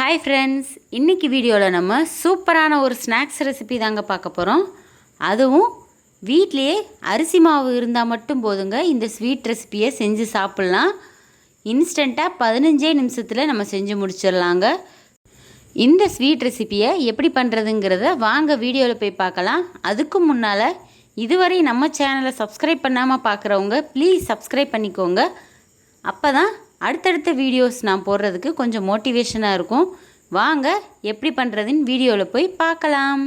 Hi friends இன்றைக்கி வீடியோவில் நம்ம சூப்பரான ஒரு ஸ்நாக்ஸ் ரெசிபி தாங்க பார்க்க போகிறோம் அதுவும் வீட்லேயே அரிசி மாவு இருந்தால் மட்டும் போதுங்க. இந்த ஸ்வீட் ரெசிபியை செஞ்சு சாப்பிட்லாம். இன்ஸ்டண்ட்டாக பதினஞ்சே நிமிஷத்தில் நம்ம செஞ்சு முடிச்சிடலாங்க. இந்த ஸ்வீட் ரெசிபியை எப்படி பண்ணுறதுங்கிறத வாங்க வீடியோவில் போய் பார்க்கலாம். அதுக்கு முன்னால் இதுவரை நம்ம சேனலை சப்ஸ்கிரைப் பண்ணாமல் பார்க்குறவங்க ப்ளீஸ் சப்ஸ்கிரைப் பண்ணிக்கோங்க. அப்போ தான் அடுத்தடுத்த வீடியோஸ் நான் போடுறதுக்கு கொஞ்சம் மோட்டிவேஷனாக இருக்கும். வாங்க எப்படி பண்ணுறதுன்னு வீடியோவில் போய் பார்க்கலாம்.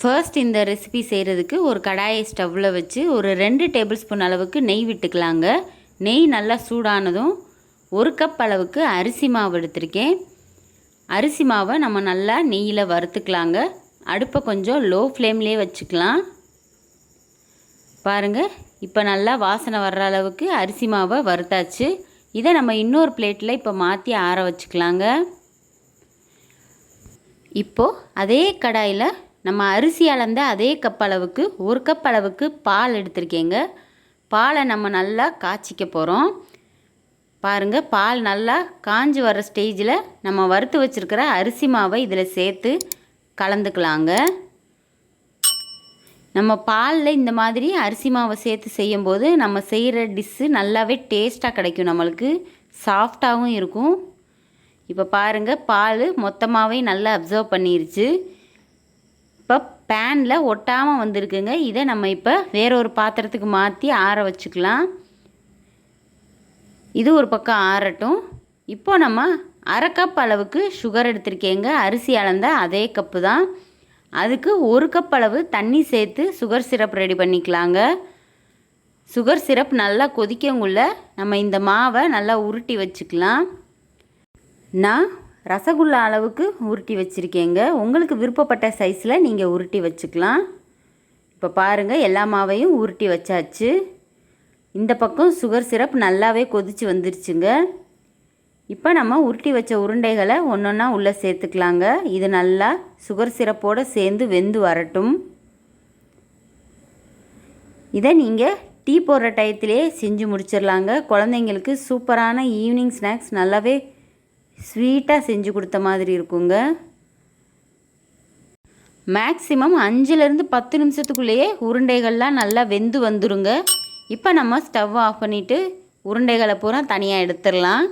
ஃபர்ஸ்ட் இந்த ரெசிபி செய்கிறதுக்கு ஒரு கடாயை ஸ்டவ்வில் வச்சு ஒரு ரெண்டு டேபிள் ஸ்பூன் அளவுக்கு நெய் விட்டுக்கலாங்க. நெய் நல்லா சூடானதும் ஒரு கப் அளவுக்கு அரிசி மாவு எடுத்திருக்கேன். அரிசி மாவை நம்ம நல்லா நெய்யில் வறுத்துக்கலாங்க. அடுப்பை கொஞ்சம் லோ ஃப்ளேம்லேயே வச்சுக்கலாம். பாருங்கள் இப்போ நல்லா வாசனை வர்ற அளவுக்கு அரிசி மாவை வறுத்தாச்சு. இதை நம்ம இன்னொரு பிளேட்டில் இப்போ மாற்றி ஆற வச்சுக்கலாங்க. இப்போது அதே கடாயில் நம்ம அரிசி அளந்த அதே கப் அளவுக்கு ஒரு கப் அளவுக்கு பால் எடுத்திருக்கேங்க. பாலை நம்ம நல்லா காய்ச்சிக்க போகிறோம் பாருங்கள் பால் நல்லா காஞ்சி வர ஸ்டேஜில் நம்ம வறுத்து வச்சுருக்கிற அரிசி மாவை இதில் சேர்த்து கலந்துக்கலாங்க. நம்ம பாலில் இந்த மாதிரி அரிசி மாவை சேர்த்து செய்யும்போது நம்ம செய்கிற டிஷ்ஷு நல்லாவே டேஸ்ட்டாக கிடைக்கும் நம்மளுக்கு சாஃப்டாகவும் இருக்கும். இப்போ பாருங்கள் பால் மொத்தமாகவே நல்லா அப்சர்வ் பண்ணிருச்சு. இப்போ பேனில் ஒட்டாமல் வந்திருக்குங்க இதை நம்ம இப்போ வேற ஒரு பாத்திரத்துக்கு மாற்றி ஆற வச்சுக்கலாம். இது ஒரு பக்கம் ஆறட்டும். இப்போ நம்ம அரை கப் அளவுக்கு சுகர் எடுத்திருக்கேங்க. அரிசி அளந்த அதே கப்பு தான். அதுக்கு ஒரு கப் அளவு தண்ணி சேர்த்து சுகர் சிரப் ரெடி பண்ணிக்கலாங்க. சுகர் சிரப் நல்லா கொதிக்கங்குள்ள நம்ம இந்த மாவை நல்லா உருட்டி வச்சுக்கலாம். நான் ரசகுல்லா அளவுக்கு உருட்டி வச்சுருக்கேங்க. உங்களுக்கு விருப்பப்பட்ட சைஸில் நீங்கள் உருட்டி வச்சுக்கலாம். இப்போ பாருங்கள் எல்லா மாவையும் உருட்டி வச்சாச்சு. இந்த பக்கம் சுகர் சிரப் நல்லாவே கொதித்து வந்துருச்சுங்க. இப்போ நம்ம உருட்டி வச்ச உருண்டைகளை ஒன்றொன்றா உள்ளே சேர்த்துக்கலாங்க. இது நல்லா சுகர் சிரப்போடு சேர்ந்து வெந்து வரட்டும். இதை நீங்கள் டீ போடுற டயத்திலே செஞ்சு முடிச்சிடலாங்க குழந்தைங்களுக்கு சூப்பரான ஈவினிங் ஸ்நாக்ஸ் நல்லாவே ஸ்வீட்டாக செஞ்சு கொடுத்த மாதிரி இருக்குங்க. மேக்ஸிமம் அஞ்சுலேருந்து பத்து நிமிஷத்துக்குள்ளேயே உருண்டைகள்லாம் நல்லா வெந்து வந்துருங்க. இப்போ நம்ம ஸ்டவ் ஆஃப் பண்ணிவிட்டு உருண்டைகளை பூரா தனியாக எடுத்துடலாம்.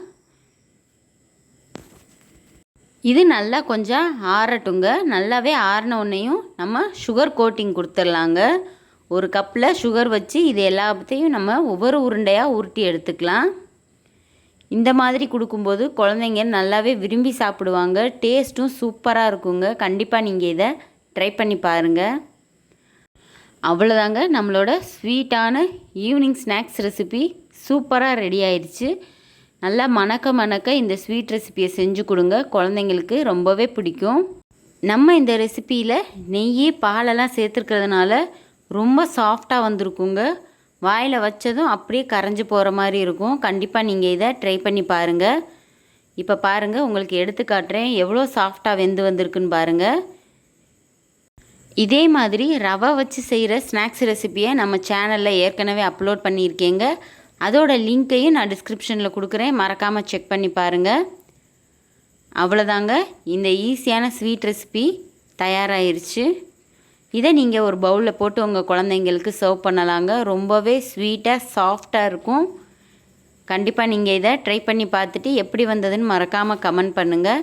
இது நல்லா கொஞ்சம் ஆறட்டுங்க. நல்லாவே ஆறின உடனேயும் நம்ம சுகர் கோட்டிங் கொடுத்துடலாங்க. ஒரு கப்பில் சுகர் வச்சு இது எல்லாத்தையும் நம்ம ஒவ்வொரு உருண்டையாக உருட்டி எடுத்துக்கலாம். இந்த மாதிரி கொடுக்கும்போது குழந்தைங்க நல்லாவே விரும்பி சாப்பிடுவாங்க. டேஸ்ட்டும் சூப்பராக இருக்குங்க. கண்டிப்பாக நீங்கள் இதை ட்ரை பண்ணி பாருங்கள் அவ்வளோதாங்க நம்மளோட ஸ்வீட்டான ஈவினிங் ஸ்நாக்ஸ் ரெசிபி சூப்பராக ரெடி ஆயிடுச்சு நல்லா மணக்க மணக்க இந்த ஸ்வீட் ரெசிபியை செஞ்சு கொடுங்க. குழந்தைங்களுக்கு ரொம்பவே பிடிக்கும். நம்ம இந்த ரெசிப்பியில் நெய் பாலெல்லாம் சேர்த்துருக்கிறதுனால ரொம்ப சாஃப்டாக வந்திருக்குங்க. வாயில் வச்சதும் அப்படியே கரைஞ்சி போகிற மாதிரி இருக்கும். கண்டிப்பாக நீங்கள் இதை ட்ரை பண்ணி பாருங்கள் இப்போ பாருங்கள் உங்களுக்கு எடுத்து காட்டுறேன். எவ்வளோ சாஃப்டாக வெந்து வந்திருக்குன்னு பாருங்கள் இதே மாதிரி ரவை வச்சு செய்கிற ஸ்நாக்ஸ் ரெசிப்பியை நம்ம சேனலில் ஏற்கனவே அப்லோட் பண்ணியிருக்கேங்க. அதோட லிங்க்கையும் நான் டிஸ்கிரிப்ஷனில் கொடுக்குறேன். மறக்காமல் செக் பண்ணி பாருங்கள் அவ்வளோதாங்க. இந்த ஈஸியான ஸ்வீட் ரெசிபி தயாராகிருச்சு இதை நீங்கள் ஒரு பவுலில் போட்டு உங்கள் குழந்தைங்களுக்கு சர்வ் பண்ணலாங்க. ரொம்பவே ஸ்வீட்டாக சாஃப்டாக இருக்கும். கண்டிப்பாக நீங்கள் இதை ட்ரை பண்ணி பார்த்துட்டு எப்படி வந்ததுன்னு மறக்காமல் கமெண்ட் பண்ணுங்கள்